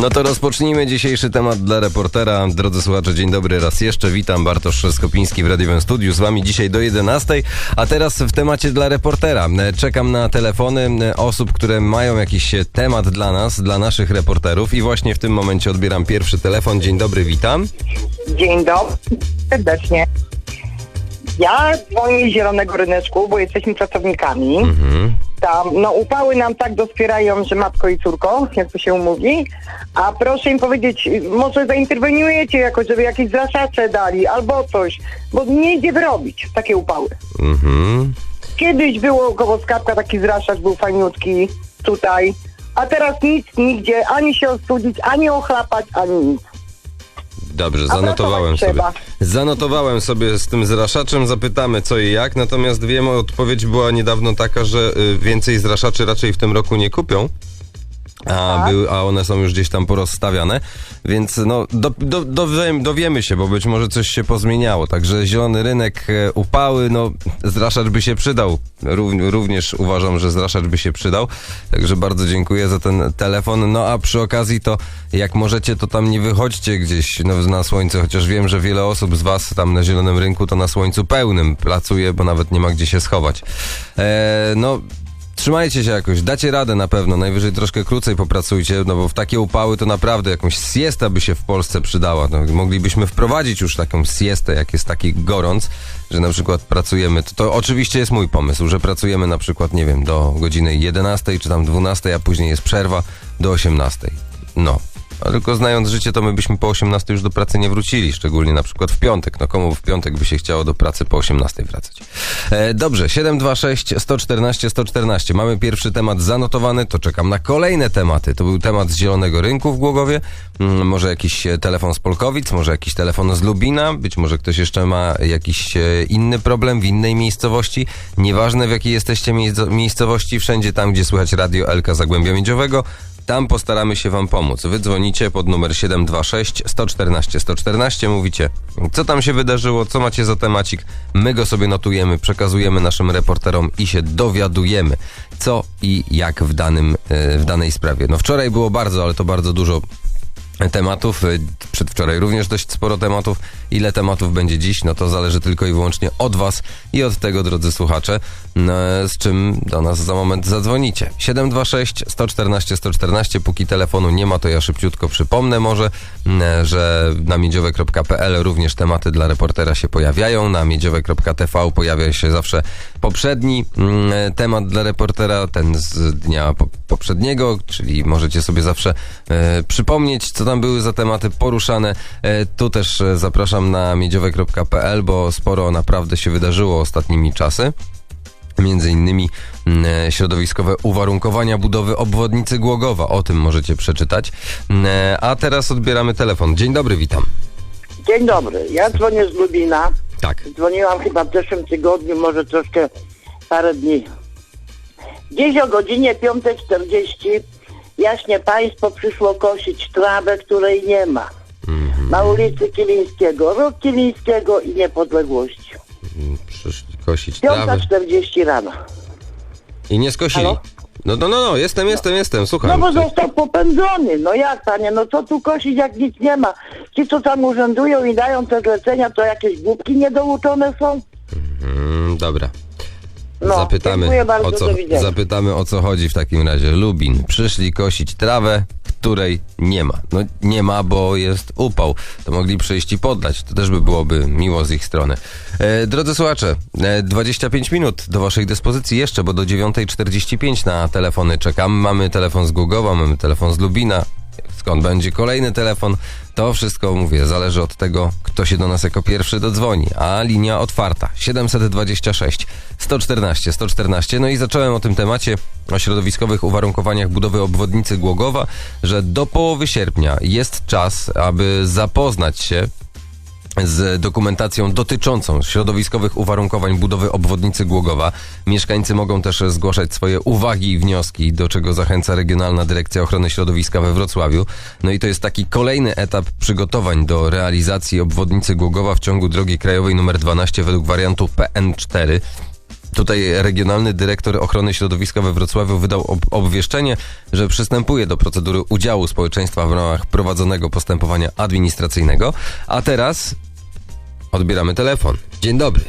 No to rozpocznijmy dzisiejszy temat dla reportera. Drodzy słuchacze, dzień dobry raz jeszcze. Witam, Bartosz Skopiński w Radiowym Studiu. Z wami dzisiaj do 11. A teraz w temacie dla reportera. Czekam na telefony osób, które mają jakiś temat dla nas, dla naszych reporterów i właśnie w tym momencie odbieram pierwszy telefon. Dzień dobry, witam. Dzień dobry, serdecznie. Ja dzwonię z Zielonego Ryneczku, bo jesteśmy pracownikami. Tam, no upały nam tak dospierają, że matko i córko, jak to się mówi. A proszę im powiedzieć, może zainterweniujecie jakoś, żeby jakieś zaszacze dali albo coś, bo nie idzie wyrobić takie upały. Mhm. Kiedyś było koło skarbka taki zraszacz, był fajniutki tutaj, a teraz nic nigdzie, ani się ostudzić, ani ochlapać, ani nic. Dobrze, zanotowałem sobie. trzeba. Zanotowałem sobie z tym zraszaczem, zapytamy co i jak, natomiast wiem, odpowiedź była niedawno taka, że y, więcej zraszaczy raczej w tym roku nie kupią. A, Tak. był, a one są już gdzieś tam porozstawiane, więc no do, do, dowiem, dowiemy się, bo być może coś się pozmieniało. Także zielony rynek, e, upały, no zraszacz by się przydał. Rów, również uważam, że zraszacz by się przydał. Także bardzo dziękuję za ten telefon. No a przy okazji to jak możecie, to tam nie wychodźcie gdzieś no, na słońce, chociaż wiem, że wiele osób z was tam na zielonym rynku to na słońcu pełnym pracuje, bo nawet nie ma gdzie się schować. E, no Trzymajcie się jakoś, dacie radę na pewno, najwyżej troszkę krócej popracujcie, no bo w takie upały to naprawdę jakąś siesta by się w Polsce przydała. No, moglibyśmy wprowadzić już taką siestę, jak jest taki gorąc, że na przykład pracujemy, to, to oczywiście jest mój pomysł, że pracujemy na przykład, nie wiem, do godziny 11 czy tam 12, a później jest przerwa do 18. No. Tylko znając życie, to my byśmy po 18 już do pracy nie wrócili, szczególnie na przykład w piątek. No komu w piątek by się chciało do pracy po 18 wracać? E, dobrze, 726 114 114. Mamy pierwszy temat zanotowany, to czekam na kolejne tematy. To był temat z Zielonego Rynku w Głogowie, mm, może jakiś e, telefon z Polkowic, może jakiś telefon z Lubina, być może ktoś jeszcze ma jakiś e, inny problem w innej miejscowości. Nieważne w jakiej jesteście miejsco- miejscowości, wszędzie tam, gdzie słychać radio Elka Zagłębia Miedziowego, tam postaramy się wam pomóc. Wy dzwonicie pod numer 726 114 114, mówicie, co tam się wydarzyło, co macie za temacik. My go sobie notujemy, przekazujemy naszym reporterom i się dowiadujemy, co i jak w, danym, e, w danej sprawie. No wczoraj było bardzo, ale to bardzo dużo tematów. Y, Przedwczoraj również dość sporo tematów. Ile tematów będzie dziś, no to zależy tylko i wyłącznie od Was i od tego, drodzy słuchacze, z czym do nas za moment zadzwonicie. 726 114 114. Póki telefonu nie ma, to ja szybciutko przypomnę może, m, że na miedziowe.pl również tematy dla reportera się pojawiają. Na miedziowe.tv pojawia się zawsze poprzedni mm, temat dla reportera, ten z dnia po, poprzedniego, czyli możecie sobie zawsze e, przypomnieć, co tam były za tematy poruszane. E, tu też e, zapraszam na miedziowe.pl, bo sporo naprawdę się wydarzyło ostatnimi czasy. Między innymi mm, e, środowiskowe uwarunkowania budowy obwodnicy Głogowa. O tym możecie przeczytać. Mm, e, A teraz odbieramy telefon. Dzień dobry, witam. Dzień dobry, ja dzwonię z Lubina. Tak. Dzwoniłam chyba w zeszłym tygodniu, może troszkę parę dni. Dziś o godzinie 5.40 jaśnie państwo przyszło kosić trawę, której nie ma. Na ulicy Kilińskiego, Róg Kilińskiego i Niepodległości. Mm, Przyszli kosić trawę 5.40 rano. i nie skosili. Halo? No, no, no, no, jestem, jestem, jestem, No słucham. bo został popędzony. No jak panie, no co tu kosić jak nic nie ma? Ci co tam urzędują i dają te zlecenia, to jakieś głupki niedouczone są? Mm, dobra. No, zapytamy, bardzo, o co, zapytamy o co chodzi w takim razie. Lubin. Przyszli kosić trawę, której nie ma. No nie ma, bo jest upał. To mogli przyjść i poddać. To też by byłoby miło z ich strony. E, drodzy słuchacze, e, 25 minut do waszej dyspozycji jeszcze, bo do 9.45 na telefony czekam. Mamy telefon z Głogowa, mamy telefon z Lubina. Skąd będzie kolejny telefon. To wszystko, mówię, zależy od tego, kto się do nas jako pierwszy dodzwoni. A linia otwarta 726 114 114. No i zacząłem o tym temacie, o środowiskowych uwarunkowaniach budowy obwodnicy Głogowa, że do połowy sierpnia jest czas, aby zapoznać się z dokumentacją dotyczącą środowiskowych uwarunkowań budowy obwodnicy Głogowa. Mieszkańcy mogą też zgłaszać swoje uwagi i wnioski, do czego zachęca Regionalna Dyrekcja Ochrony Środowiska we Wrocławiu. No i to jest taki kolejny etap przygotowań do realizacji obwodnicy Głogowa w ciągu drogi krajowej nr 12 według wariantu PN4. Tutaj regionalny dyrektor ochrony środowiska we Wrocławiu wydał ob obwieszczenie, że przystępuje do procedury udziału społeczeństwa w ramach prowadzonego postępowania administracyjnego. A teraz odbieramy telefon. Dzień dobry.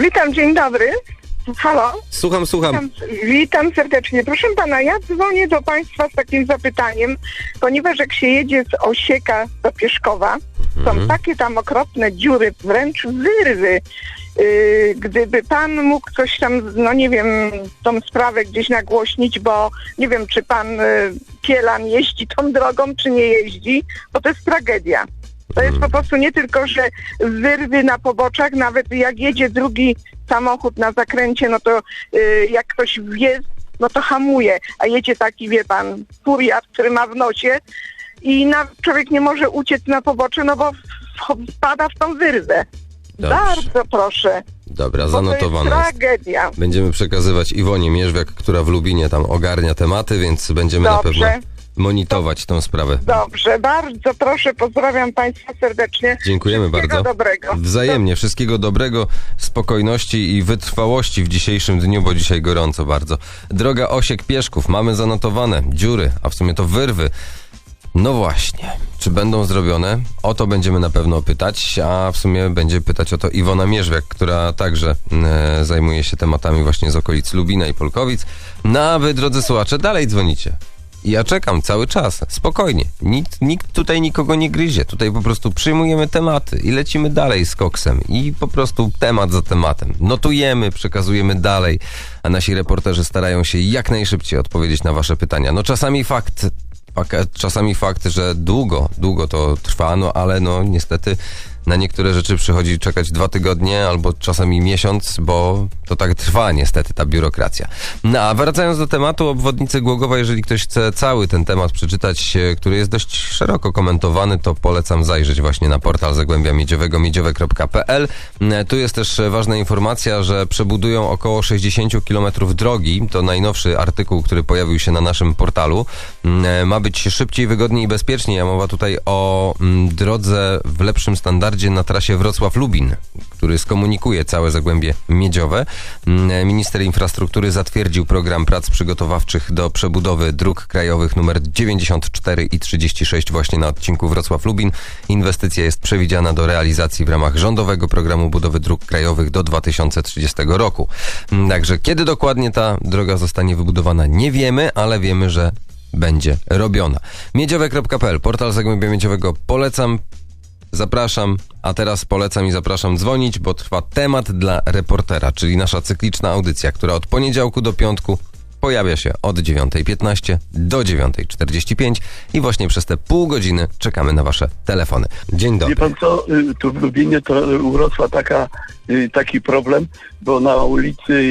Witam, dzień dobry. Halo? Słucham, słucham. Witam, witam serdecznie. Proszę pana, ja dzwonię do państwa z takim zapytaniem, ponieważ jak się jedzie z Osieka do Pieszkowa, są takie tam okropne dziury, wręcz wyrwy. Yy, gdyby pan mógł coś tam, no nie wiem, tą sprawę gdzieś nagłośnić, bo nie wiem, czy pan yy, Kielan jeździ tą drogą, czy nie jeździ, bo to jest tragedia. To jest po prostu nie tylko, że wyrwy na poboczach, nawet jak jedzie drugi samochód na zakręcie, no to y, jak ktoś wie, no to hamuje, a jedzie taki, wie pan, furiat, który ma w nosie i na, człowiek nie może uciec na pobocze, no bo wpada w tą wyrwę. Dobrze. Bardzo proszę. Dobra, bo To jest tragedia. Będziemy przekazywać Iwonie Mierzwiak, która w Lubinie tam ogarnia tematy, więc będziemy na Dobrze. pewno monitorować tą sprawę. Dobrze, bardzo proszę, pozdrawiam państwa serdecznie. Dziękujemy Wszystkiego bardzo. dobrego. Wzajemnie. Wszystkiego dobrego, spokojności i wytrwałości w dzisiejszym dniu, bo dzisiaj gorąco bardzo. Droga Osiek Pieszków, mamy zanotowane dziury, a w sumie to wyrwy. No właśnie, czy będą zrobione? O to będziemy na pewno pytać, a w sumie będzie pytać o to Iwona Mierzwiak, która także e, zajmuje się tematami właśnie z okolic Lubina i Polkowic. No a wy, drodzy słuchacze, dalej dzwonicie. Ja czekam cały czas, spokojnie. Nikt, nikt tutaj nikogo nie gryzie. Tutaj po prostu przyjmujemy tematy i lecimy dalej z koksem. I po prostu temat za tematem. Notujemy, przekazujemy dalej, a nasi reporterzy starają się jak najszybciej odpowiedzieć na wasze pytania. No czasami fakt, fak- czasami fakt, że długo, długo to trwa, no ale no niestety na niektóre rzeczy przychodzi czekać dwa tygodnie albo czasami miesiąc, bo to tak trwa niestety ta biurokracja. No a wracając do tematu obwodnicy Głogowa, jeżeli ktoś chce cały ten temat przeczytać, e, który jest dość szeroko komentowany, to polecam zajrzeć właśnie na portal Zagłębia Miedziowego miedziowe.pl. E, Tu jest też ważna informacja, że przebudują około 60 km drogi. To najnowszy artykuł, który pojawił się na naszym portalu. Mm, e, Ma być szybciej, wygodniej i bezpieczniej. A mowa tutaj o mm, drodze w lepszym standardzie na trasie Wrocław-Lubin, który skomunikuje całe Zagłębie Miedziowe. Mm, Minister Infrastruktury zatwierdził program prac przygotowawczych do przebudowy dróg krajowych numer 94 i 36 właśnie na odcinku Wrocław-Lubin. Inwestycja jest przewidziana do realizacji w ramach rządowego programu budowy dróg krajowych do 2030 roku. Mm, Także kiedy dokładnie ta droga zostanie wybudowana nie wiemy, ale wiemy, że będzie robiona. Miedziowe.pl, portal Zagłębia Miedziowego polecam. Zapraszam, a teraz polecam i zapraszam dzwonić, bo trwa temat dla reportera, czyli nasza cykliczna audycja, która od poniedziałku do piątku pojawia się od 9.15 do 9.45 i właśnie przez te pół godziny czekamy na wasze telefony. Dzień dobry. Wie pan co, y, tu w Lubinie to y, urosła taka, y, taki problem, bo na ulicy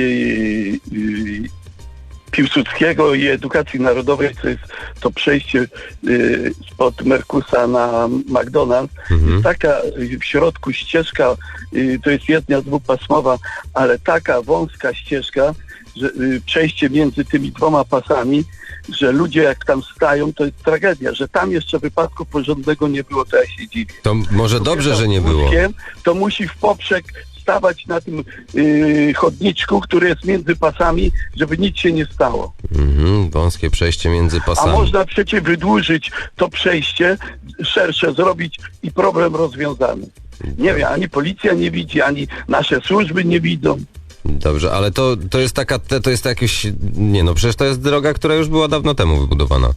Piłsudskiego i Edukacji Narodowej, to jest to przejście y, spod Merkusa na McDonald's, jest taka w środku ścieżka, y, to jest jedna dwupasmowa, ale taka wąska ścieżka, że y, przejście między tymi dwoma pasami, że ludzie jak tam stają, to jest tragedia, że tam jeszcze wypadku porządnego nie było, to ja się dziwię. To może dobrze, że nie było. to musi w poprzek stawać na tym yy, chodniczku, który jest między pasami, żeby nic się nie stało. Mhm, wąskie przejście między A pasami. można przecież wydłużyć to przejście, szersze zrobić i problem rozwiązany. Nie wiem, ani policja nie widzi, ani nasze służby nie widzą. Dobrze, ale to, to jest taka, to jest jakieś, nie no, przecież to jest droga, która już była dawno temu wybudowana.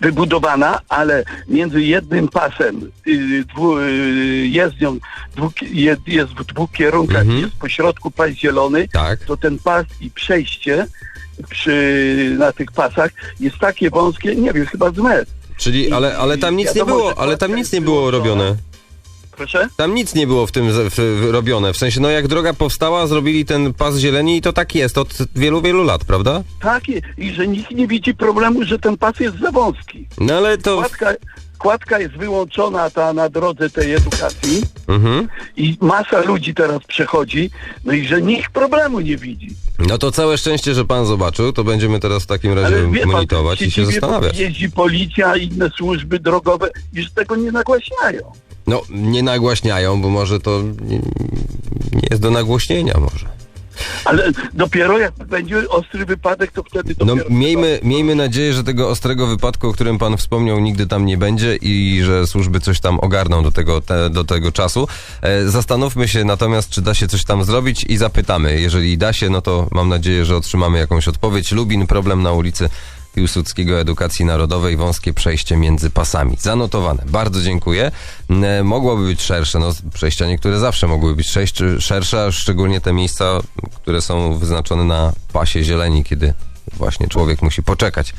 Wybudowana, ale między jednym pasem, yy, dwu, yy, jezdnią dwu, jest, jest w dwóch kierunkach, Mhm. jest po środku pas zielony, Tak. to ten pas i przejście przy, na tych pasach jest takie wąskie, nie wiem, chyba z metr. Czyli, ale, ale tam nic nie było, ale tam kładka nic nie było robione. Proszę? Tam nic nie było w tym w, w, robione. W sensie, no jak droga powstała, zrobili ten pas zieleni i to tak jest od wielu, wielu lat, prawda? Tak, i- i że nikt nie widzi problemu, że ten pas jest za wąski. No ale to... Kładka, kładka jest wyłączona ta na drodze tej edukacji Mhm. i masa ludzi teraz przechodzi, no i że nikt problemu nie widzi. No to całe szczęście, że pan zobaczył, to będziemy teraz w takim razie Ale wie pan, monitorować i się zastanawiać. Jeździ policja inne służby drogowe i że tego nie nagłaśniają. No, nie nagłaśniają, bo może to nie, nie jest do nagłośnienia może. Ale dopiero jak będzie ostry wypadek, to wtedy No dopiero... miejmy, miejmy nadzieję, że tego ostrego wypadku, o którym pan wspomniał, nigdy tam nie będzie i że służby coś tam ogarną do tego, te, do tego czasu. E, zastanówmy się natomiast, czy da się coś tam zrobić i zapytamy. Jeżeli da się, no to mam nadzieję, że otrzymamy jakąś odpowiedź. Lubin, problem na ulicy Piłsudskiego Edukacji Narodowej, wąskie przejście między pasami. Zanotowane. Bardzo dziękuję. Mogłoby być szersze, no przejścia niektóre zawsze mogłyby być szersze, a szczególnie te miejsca, które są wyznaczone na pasie zieleni, kiedy właśnie człowiek musi poczekać.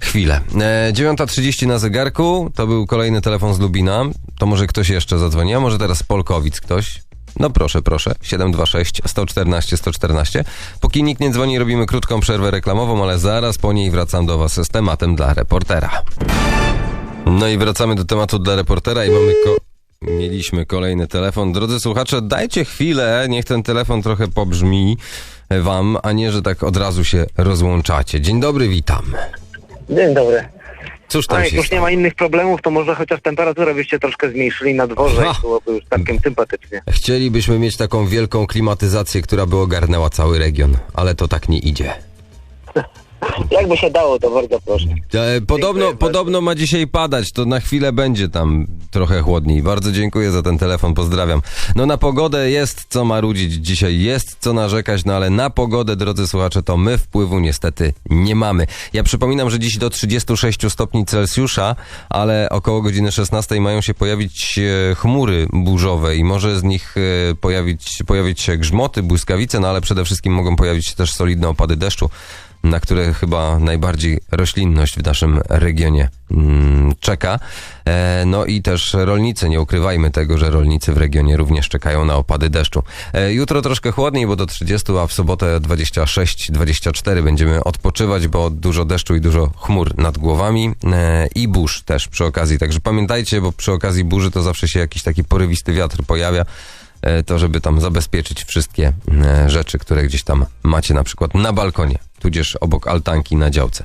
Chwilę. E, 9.30 na zegarku, to był kolejny telefon z Lubina. To może ktoś jeszcze zadzwoni, a może teraz Polkowic ktoś? No proszę, proszę. 726 114 114. Póki nikt nie dzwoni, robimy krótką przerwę reklamową, ale zaraz po niej wracam do Was z tematem dla reportera. No i wracamy do tematu dla reportera i mamy ko- mieliśmy kolejny telefon. Drodzy słuchacze, dajcie chwilę, niech ten telefon trochę pobrzmi wam, a nie, że tak od razu się rozłączacie. Dzień dobry, witam. Dzień dobry. Cóż A tam jak się już nie ma innych problemów, to może chociaż temperaturę byście troszkę zmniejszyli na dworze Ha! i byłoby już całkiem sympatycznie. Chcielibyśmy mieć taką wielką klimatyzację, która by ogarnęła cały region, ale to tak nie idzie. Jakby się dało, to bardzo proszę. E, podobno, podobno ma dzisiaj padać, to na chwilę będzie tam trochę chłodniej. Bardzo dziękuję za ten telefon, pozdrawiam. No na pogodę jest co marudzić dzisiaj, jest co narzekać, no ale na pogodę, drodzy słuchacze, to my wpływu niestety nie mamy. Ja przypominam, że dziś do 36 stopni Celsjusza, ale około godziny 16 mają się pojawić e, chmury burzowe i może z nich e, pojawić, pojawić się grzmoty, błyskawice, no ale przede wszystkim mogą pojawić się też solidne opady deszczu na które chyba najbardziej roślinność w naszym regionie mm, czeka. E, no i też rolnicy, nie ukrywajmy tego, że rolnicy w regionie również czekają na opady deszczu. E, jutro troszkę chłodniej, bo do 30, a w sobotę 26-24 będziemy odpoczywać, bo dużo deszczu i dużo chmur nad głowami e, i burz też przy okazji. Także pamiętajcie, bo przy okazji burzy to zawsze się jakiś taki porywisty wiatr pojawia to żeby tam zabezpieczyć wszystkie rzeczy, które gdzieś tam macie na przykład na balkonie, tudzież obok altanki na działce.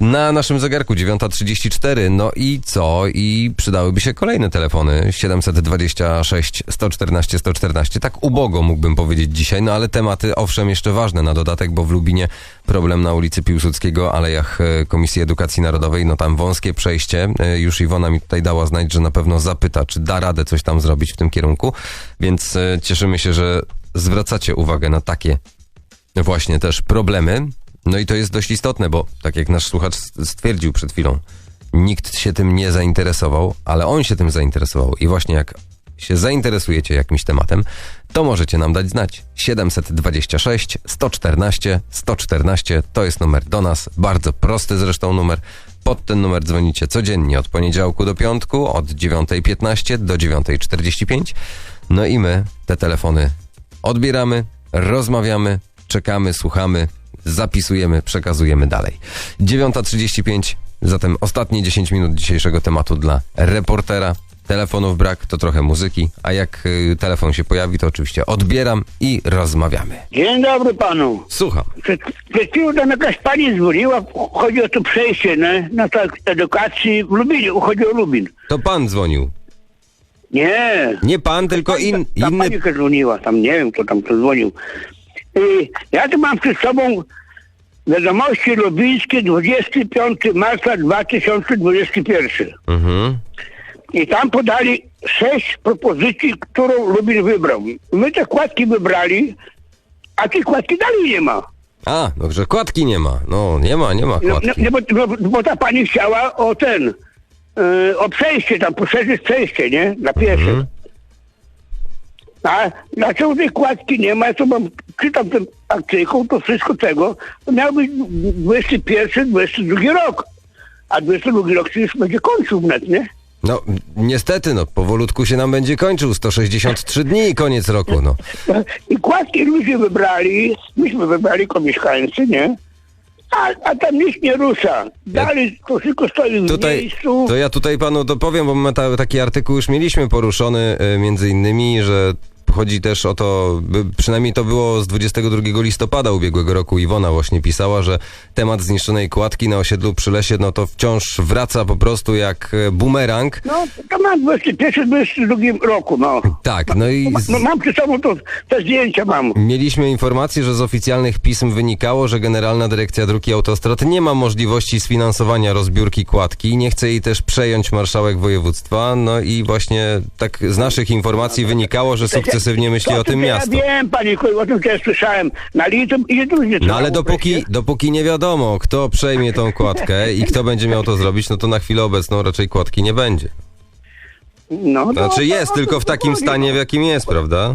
Na naszym zegarku 9.34, no i co? I przydałyby się kolejne telefony 726 114 114. Tak ubogo mógłbym powiedzieć dzisiaj, no ale tematy owszem jeszcze ważne na dodatek, bo w Lubinie problem na ulicy Piłsudskiego, alejach e, Komisji Edukacji Narodowej, no tam wąskie przejście. E, Już Iwona mi tutaj dała znać, że na pewno zapyta, czy da radę coś tam zrobić w tym kierunku, więc e, cieszymy się, że zwracacie uwagę na takie właśnie też problemy. No i to jest dość istotne, bo tak jak nasz słuchacz stwierdził przed chwilą, nikt się tym nie zainteresował, ale on się tym zainteresował. I właśnie jak się zainteresujecie jakimś tematem, to możecie nam dać znać. 726 114 114 to jest numer do nas. Bardzo prosty zresztą numer. Pod ten numer dzwonicie codziennie od poniedziałku do piątku, od 9.15 do 9.45. No i my te telefony odbieramy, rozmawiamy, czekamy, słuchamy, zapisujemy, przekazujemy dalej. 9.35, zatem ostatnie 10 minut dzisiejszego tematu dla reportera. Telefonów brak, to trochę muzyki, a jak y, telefon się pojawi, to oczywiście odbieram i rozmawiamy. Dzień dobry panu. Słucham. Przed, przed chwilą tam jakaś pani dzwoniła, chodzi o to przejście nie? na tak edukacji w Lubinie, chodzi o Lubin. To pan dzwonił. Nie. Nie pan, tylko in, Ta inny... pani jaka dzwoniła, tam nie wiem kto tam to dzwonił. I ja tu mam przed sobą wiadomości lubińskie 25 marca 2021. Mhm. I tam podali sześć propozycji, którą Lubin wybrał. My te kładki wybrali, a tych kładki dalej nie ma. A, dobrze, kładki nie ma. No, nie ma, nie ma No, kładki. no, bo, bo, bo ta pani chciała o ten, yy, o przejście tam, poszerzyć przejście, nie? Dla pieszych. Mhm. A dlaczego tej kładki nie ma? Ja to mam, czytam tę artykuł, to wszystko tego, to miał być 21, 22 rok. a 22 rok się już będzie kończył wnet, nie? No, niestety, no, powolutku się nam będzie kończył. 163 dni i koniec roku, no. I kładki ludzie wybrali, myśmy wybrali jako mieszkańcy, nie? A, a tam nikt nie rusza. Dalej to tylko stoi w Tutaj, miejscu. to ja tutaj panu dopowiem, bo my ta, taki artykuł już mieliśmy poruszony e, między innymi, że chodzi też o to, by, przynajmniej to było z 22 listopada ubiegłego roku. Iwona właśnie pisała, że temat zniszczonej kładki na osiedlu przy lesie, no to wciąż wraca po prostu jak e, bumerang. No, to mam 21-22 roku, no. Tak, no i No, z, mam przy sobą to, te zdjęcia mam. mieliśmy informację, że z oficjalnych pism wynikało, że Generalna Dyrekcja Dróg i Autostrad nie ma możliwości sfinansowania rozbiórki kładki, nie chce jej też przejąć marszałek województwa, no i właśnie tak z naszych informacji wynikało, że sukcesywnie myśli o tym ja miasto. wiem, panie Kuj, o tym też słyszałem. Na liczbę i tu No ale dopóki, dopóki nie wiadomo, kto przejmie tą kładkę i kto będzie miał to zrobić, no to na chwilę obecną raczej kładki nie będzie. No, no, Znaczy to- jest, to- tylko w takim stanie, w no. jakim jest, prawda?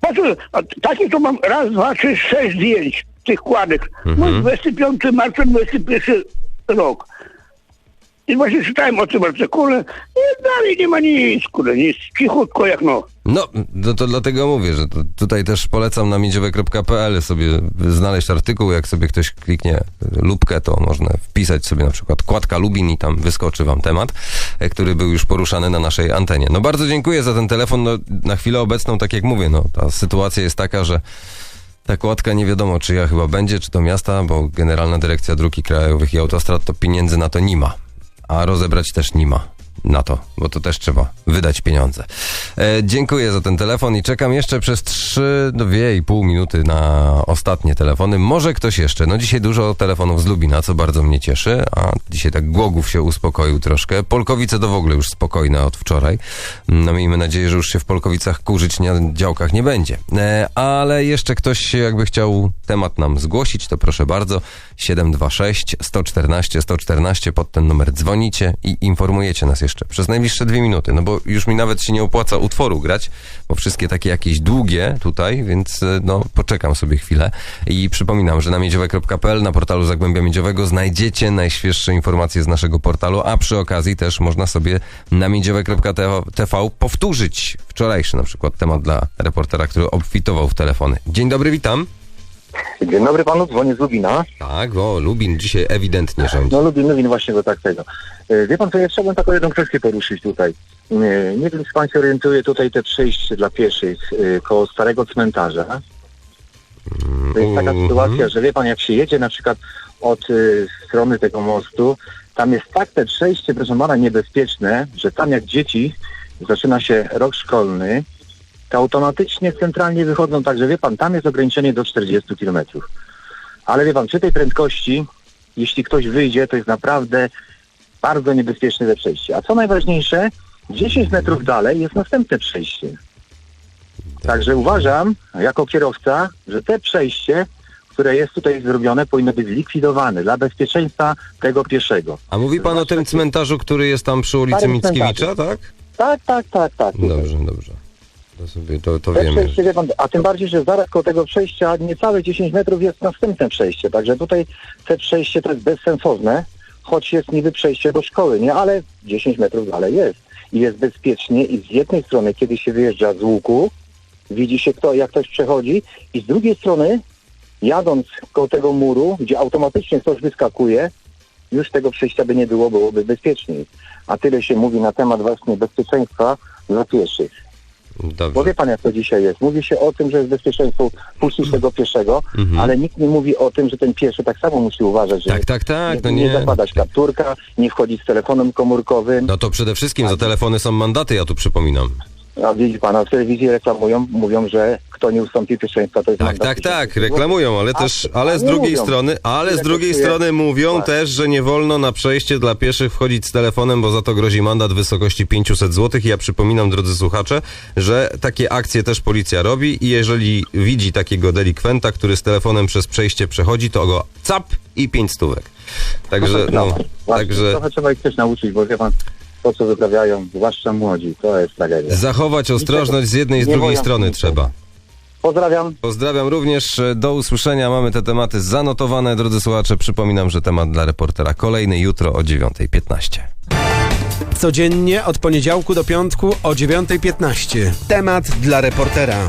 Patrz, a Takie to mam raz, dwa, trzy, sześć zdjęć tych kładek. Mhm. No 25 marca, 21 rok. I właśnie czytałem o tym artykule i dalej nie ma nic, kurde, nic. Cichutko jak no. No, no to dlatego mówię, że to tutaj też polecam na miedziowe.pl sobie znaleźć artykuł, jak sobie ktoś kliknie lubkę, to można wpisać sobie na przykład kładka Lubin i tam wyskoczy wam temat, e, który był już poruszany na naszej antenie. No bardzo dziękuję za ten telefon, no na chwilę obecną, tak jak mówię, no ta sytuacja jest taka, że ta kładka nie wiadomo, czy ja chyba będzie, czy do miasta, bo Generalna Dyrekcja Dróg Krajowych i Autostrad to pieniędzy na to nie ma, a rozebrać też nie ma na to, bo to też trzeba wydać pieniądze. E, dziękuję za ten telefon i czekam jeszcze przez 3, no 2,5 minuty na ostatnie telefony. Może ktoś jeszcze. No dzisiaj dużo telefonów z Lubina, co bardzo mnie cieszy, a dzisiaj tak Głogów się uspokoił troszkę. Polkowice to w ogóle już spokojne od wczoraj. No miejmy nadzieję, że już się w Polkowicach kurzyć na działkach nie będzie. E, ale jeszcze ktoś jakby chciał temat nam zgłosić, to proszę bardzo. 726 114 114 pod ten numer dzwonicie i informujecie nas jeszcze przez najbliższe dwie minuty, no bo już mi nawet się nie opłaca utworu grać, bo wszystkie takie jakieś długie tutaj, więc e, no poczekam sobie chwilę i przypominam, że na miedziowe.pl na portalu Zagłębia Miedziowego znajdziecie najświeższe informacje z naszego portalu, a przy okazji też można sobie na miedziowe.tv powtórzyć wczorajszy na przykład temat dla reportera, który obfitował w telefony. Dzień dobry, witam. Dzień dobry panu, dzwonię z Lubina. Tak, o, Lubin dzisiaj ewidentnie rządzi. No Lubin, Lubin właśnie go tak tego. E, Wie pan co, ja chciałbym taką jedną kwestię poruszyć tutaj. Nie, nie wiem, czy pan się orientuje tutaj te przejście dla pieszych e, koło starego cmentarza. To jest taka Mhm. sytuacja, że wie pan, jak się jedzie na przykład od e, strony tego mostu, tam jest tak te przejście, proszę pana, niebezpieczne, że tam jak dzieci zaczyna się rok szkolny, to automatycznie centralnie wychodzą, także wie pan, tam jest ograniczenie do 40 km. Ale wie pan, przy tej prędkości, jeśli ktoś wyjdzie, to jest naprawdę bardzo niebezpieczne te przejście. A co najważniejsze, 10 metrów dalej jest następne przejście. Także uważam, jako kierowca, że te przejście, które jest tutaj zrobione, powinno być zlikwidowane dla bezpieczeństwa tego pieszego. A mówi pan o tym cmentarzu, który jest tam przy ulicy Mickiewicza, tak? Tak, tak, tak, tak. Dobrze, dobrze. To sobie to, to wiemy. przejście, pan, a tym bardziej, że zaraz koło tego przejścia niecałe 10 metrów jest następne przejście. Także tutaj te przejście to jest bezsensowne, choć jest niby przejście do szkoły, nie? Ale 10 metrów dalej jest. I jest bezpiecznie i z jednej strony, kiedy się wyjeżdża z łuku, widzi się kto, jak ktoś przechodzi i z drugiej strony, jadąc koło tego muru, gdzie automatycznie ktoś wyskakuje, już tego przejścia by nie było, byłoby bezpieczniej. A tyle się mówi na temat właśnie bezpieczeństwa dla pieszych. Bo Dobrze. wie pan, jak to dzisiaj jest. Mówi się o tym, że jest bezpieczeństwo puścić tego pieszego, Mhm. ale nikt nie mówi o tym, że ten pieszy tak samo musi uważać, że Tak, tak, tak, no nie, nie nie. zakładać kapturka, nie wchodzić z telefonem komórkowym. No to przede wszystkim za telefony są mandaty, ja tu przypominam. A widzi pan, a w telewizji reklamują, mówią, że kto nie ustąpi pierwszeństwa, to jest Tak, tak, tak, 1000 złotych. reklamują, ale też, a ale z drugiej mówią. strony, ale z drugiej strony mówią Tak. też, że nie wolno na przejście dla pieszych wchodzić z telefonem, bo za to grozi mandat w wysokości 500 zł. Ja przypominam, drodzy słuchacze, że takie akcje też policja robi i jeżeli widzi takiego delikwenta, który z telefonem przez przejście przechodzi, to go cap i 5 stówek. Także, no, Właśnie, także Trochę trzeba ich też nauczyć, bo wie pan, to co wyprawiają, zwłaszcza młodzi, to jest tragedia. zachować ostrożność z jednej i z drugiej strony się trzeba. Pozdrawiam. Pozdrawiam również, do usłyszenia. Mamy te tematy zanotowane, drodzy słuchacze. Przypominam, że temat dla reportera kolejny jutro o 9.15. Codziennie od poniedziałku do piątku o 9.15. Temat dla reportera.